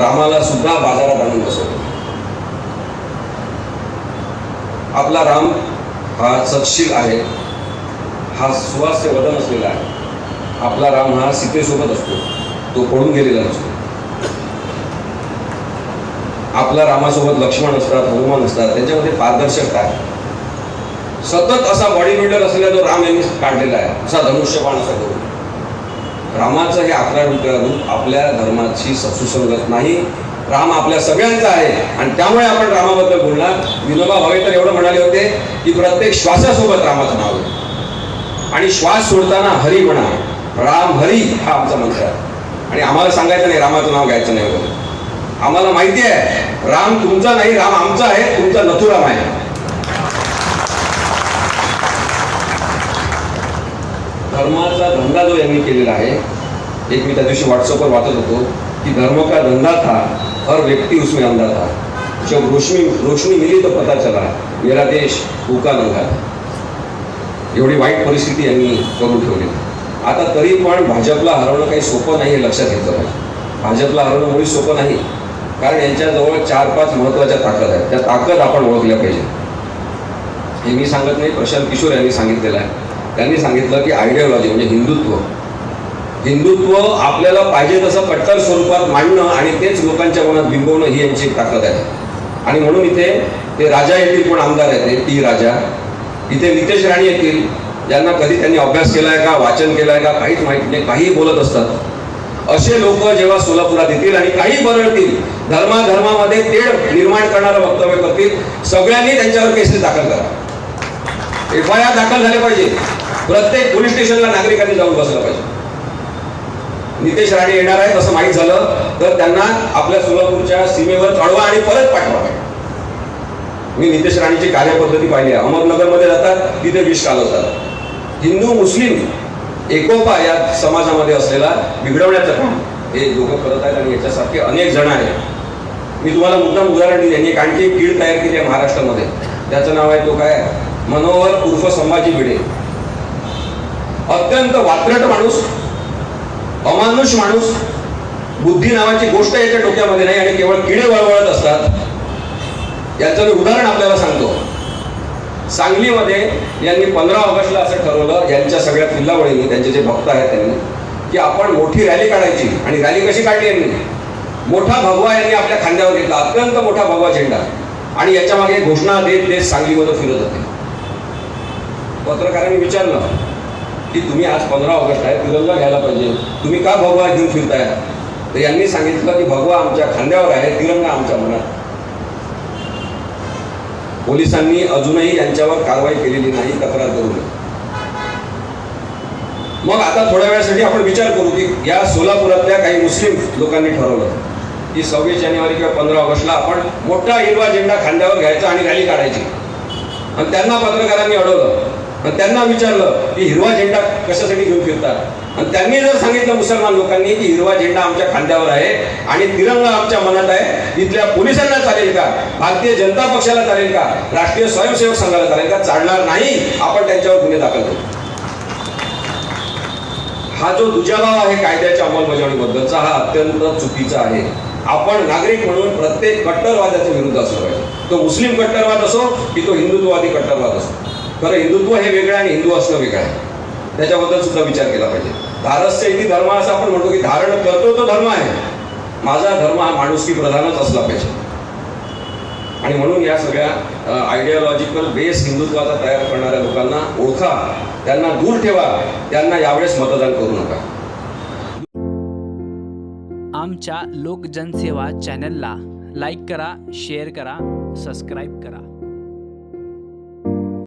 रामाला सुद्धा बाजारात आणून बसवतो आपला राम हा सक्षील आहे. हा सुवास्य वदन असलेला आहे. आपला राम हा सीतेसोबत असतो. तो पळून गेलेला नसतो. आपला रामासोबत लक्ष्मण असतात हनुमान असतात त्याच्यामध्ये पारदर्शकता आहे. सतत असा बॉडी बिल्डर असलेला जो राम यांनी काढलेला आहे. असा धनुष्यबाण असा करून. रामाचं हे अकरा रुपया रूप आपल्या धर्माची सुसंगत नाही. राम आपल्या सगळ्यांचा आहे. आणि त्यामुळे आपण रामाबद्दल बोलणार. विनोबा भावे तर एवढं म्हणाले होते की प्रत्येक श्वासासोबत रामाचं नाव आहे. आणि श्वास सोडताना हरी म्हणा. राम हरी हा आमचा मंत्र आहे. आणि आम्हाला सांगायचं नाही रामाचं नाव घ्यायचं नाही वगैरे. आम्हाला माहिती आहे राम तुमचा नाही राम आमचा आहे तुमचा नथुराम आहे धर्माचा धंदा जो यांनी केलेला आहे एक मी त्या दिवशी व्हॉट्सअपवर वाचत होतो की धर्म का धंदा था हर व्यक्ती उसमें अंधा था. जब रोशनी रोशनी मिली तो पता चला मेरा देश उका नंगा एवढी वाईट परिस्थिती यांनी करून ठेवली. आता तरी पण भाजपला हरवणं काही सोपं नाही हे लक्षात घेतलं पाहिजे. भाजपला हरवणं मुळी सोपं नाही. कारण यांच्याजवळ चार पाच महत्त्वाच्या ताकद आहेत. त्या ताकद आपण ओळखल्या पाहिजे हे मी सांगत नाही प्रशांत किशोर यांनी सांगितलेलं आहे. त्यांनी सांगितलं की आयडिओलॉजी म्हणजे हिंदुत्व. हिंदुत्व आपल्याला पाहिजे तसं कट्टर स्वरूपात मांडणं आणि तेच लोकांच्या मनात बिंबवणं ही यांची एक ताकद आहे. आणि म्हणून इथे ते राजा येथील पण आमदार आहेत ते टी राजा. इथे नितेश राणे येतील ज्यांना कधी त्यांनी अभ्यास केला आहे का वाचन केलंय का काहीच माहीत नाही काहीही बोलत असतात. असे लोक जेव्हा सोलापुरात येतील आणि काही बरळतील धर्माधर्मामध्ये तेढ निर्माण करणारं वक्तव्य करतील सगळ्यांनी त्यांच्यावर केसेस दाखल करा. एफ आय आर दाखल झाले पाहिजे. प्रत्येक पोलीस स्टेशनला नागरिकांनी जाऊन बसलं पाहिजे. नितेश राणे येणार आहेत असं माहीत झालं तर त्यांना आपल्या सोलापूरच्या सीमेवर चढवा आणि परत पाठवा. मी नितेश राणेची कार्यपद्धती पाहिली आहे. अहमदनगरमध्ये जातात तिथे विष कालवतात. हिंदू मुस्लिम एकोपा या समाजामध्ये असलेला बिघडवण्याचं काम हे लोक करत आहेत आणि याच्यासारखे अनेक जण आहेत. मी तुम्हाला मुद्दाम उदाहरण दिले यांनी आणखी एक कीड तयार केली आहे महाराष्ट्रामध्ये. त्याचं नाव आहे तो काय? मनोहर उर्फ संभाजी भिडे. अत्यंत वात्रट माणूस अमानुष माणूस बुद्धी नावाची गोष्ट याच्या डोक्यामध्ये नाही आणि केवळ किडे वळवळत असतात. याचं मी उदाहरण आपल्याला सांगतो. सांगलीमध्ये यांनी पंधरा ऑगस्टला असं ठरवलं यांच्या सगळ्या किल्लावळींनी त्यांचे जे भक्त आहेत त्यांनी की आपण मोठी रॅली काढायची. आणि रॅली कशी काढली यांनी? मोठा भगवा यांनी आपल्या खांद्यावर घेतला अत्यंत मोठा भगवा झेंडा. आणि याच्या मागे घोषणा देत देत सांगलीमध्ये फिरत होते. पत्रकारांनी विचारलं की तुम्ही आज पंधरा ऑगस्ट आहे तिरंगा घ्यायला पाहिजे. तुम्ही का भगवा घेऊन फिरताय? तर यांनी सांगितलं की भगवा आमच्या खांद्यावर आहे तिरंगा आमच्या मनात. पोलिसांनी अजूनही यांच्यावर कारवाई केलेली नाही तक्रार करू नये. मग आता थोड्या वेळासाठी आपण विचार करू की या सोलापुरातल्या काही मुस्लिम लोकांनी ठरवलं. की सव्वीस जानेवारी किंवा पंधरा ऑगस्टला आपण मोठा हिरवा झेंडा खांद्यावर घ्यायचा आणि रॅली काढायची. आणि त्यांना पत्रकारांनी अडवलं. आणि त्यांना विचारलं की हिरवा झेंडा कशासाठी घेऊन फिरतात? आणि त्यांनी जर सांगितलं मुसलमान लोकांनी की हिरवा झेंडा आमच्या खांद्यावर आहे आणि तिरंगा आमच्या मनात आहे इथल्या पोलिसांना चालेल का? भारतीय जनता पक्षाला चालेल का? राष्ट्रीय स्वयंसेवक संघाला चालेल का? चालणार नाही. आपण त्यांच्यावर गुन्हे दाखल करू. हा जो दुजाभाव आहे कायद्याच्या अंमलबजावणीबद्दलचा हा अत्यंत चुकीचा आहे. आपण नागरिक म्हणून प्रत्येक कट्टरवादाच्या विरुद्ध असलो पाहिजे. तो मुस्लिम कट्टरवाद असो की तो हिंदुत्ववादी कट्टरवाद असो. खरं हिंदुत्व हे वेगळं आणि हिंदू असणं वेगळं आहे. त्याच्याबद्दल सुद्धा विचार केला पाहिजे. धारस्य इथे धर्म असं आपण म्हणतो की धारण करतो तो धर्म आहे. माझा धर्म हा माणुसकी प्रधानच असला पाहिजे. आणि म्हणून या सगळ्या आयडिओलॉजिकल बेस हिंदुत्वाचा तयार करणाऱ्या लोकांना ओळखा त्यांना दूर ठेवा त्यांना यावेळेस मतदान करू नका. आमच्या लोकजनसेवा चॅनलला लाईक करा शेअर करा सबस्क्राईब करा.